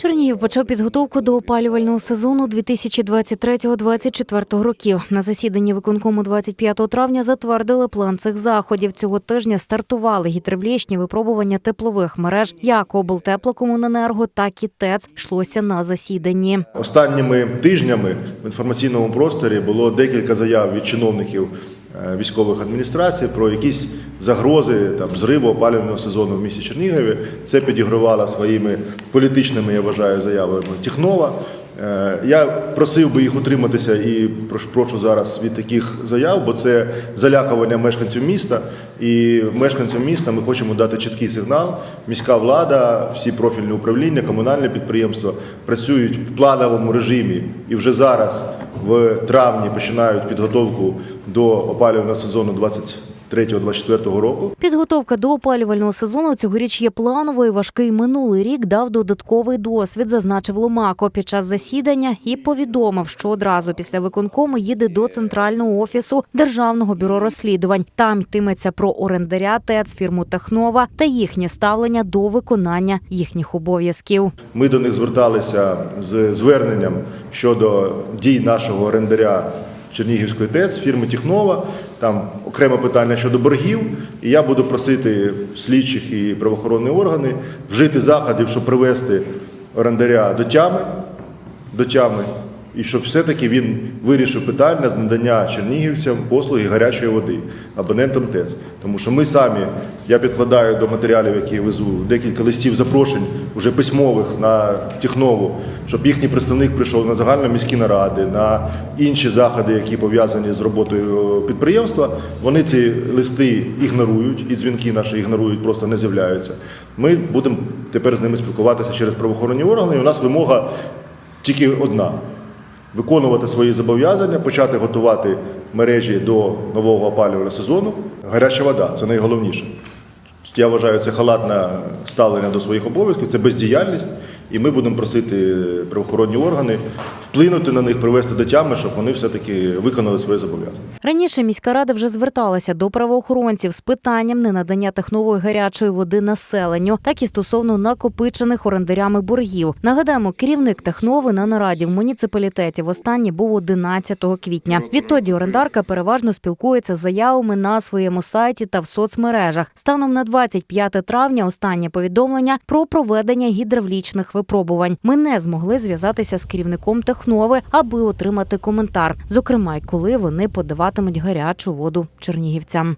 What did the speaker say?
Чернігів почав підготовку до опалювального сезону 2023-2024 років. На засіданні виконкому 25 травня затвердили план цих заходів. Цього тижня стартували гідравлічні випробування теплових мереж як облтеплокомуненерго, так і ТЕЦ йшлося на засіданні. Останніми тижнями в інформаційному просторі було декілька заяв від чиновників військових адміністрацій про якісь загрози там зриву опалювального сезону в місті Чернігові. Це підігрувала своїми політичними, я вважаю, заявами Тіхнова. Е, Я просив би їх утриматися і прошу зараз від таких заяв, бо це залякування мешканців міста. І мешканцям міста ми хочемо дати чіткий сигнал. Міська влада, всі профільні управління, комунальні підприємства працюють в плановому режимі і вже зараз, в травні, починають підготовку до опалювального сезону 23-24 року. Підготовка до опалювального сезону цьогоріч є плановою. Важкий минулий рік дав додатковий досвід, зазначив Ломако під час засідання і повідомив, що одразу після виконкому їде до центрального офісу Державного бюро розслідувань. Там йтиметься про орендаря ТЕЦ, фірму Технова та їхнє ставлення до виконання їхніх обов'язків. Ми до них зверталися з зверненням щодо дій нашого орендаря Чернігівської ТЕЦ, фірми Тіхнова. Там окреме питання щодо боргів. І я буду просити слідчих і правоохоронні органи вжити заходів, щоб привести орендаря до тями, до тями, і щоб все-таки він вирішив питання з надання чернігівцям послуги гарячої води абонентам ТЕЦ. Тому що ми самі, я підкладаю до матеріалів, які я везу, декілька листів запрошень, уже письмових на Тіхнову, щоб їхній представник прийшов на загальноміські наради, на інші заходи, які пов'язані з роботою підприємства. Вони ці листи ігнорують, і дзвінки наші ігнорують, просто не з'являються. Ми будемо тепер з ними спілкуватися через правоохоронні органи. І у нас вимога тільки одна виконувати свої зобов'язання, почати готувати мережі до нового опалювального сезону. Гаряча вода це найголовніше. Я вважаю, це халатне ставлення до своїх обов'язків, це бездіяльність, і ми будемо просити правоохоронні органи вплинути на них, привести до тями, щоб вони все-таки виконали свої зобов'язання. Раніше міська рада вже зверталася до правоохоронців з питанням ненадання технової гарячої води населенню, так і стосовно накопичених орендарями боргів. Нагадаємо, керівник технови на нараді в муніципалітеті востаннє був 11 квітня. Відтоді орендарка переважно спілкується з заявами на своєму сайті та в соцмережах. Станом на 25 травня останнє повідомлення про проведення гідравлічних випробувань. Ми не змогли зв'язатися з керівником технови, аби отримати коментар, зокрема й коли вони подаватимуть гарячу воду чернігівцям.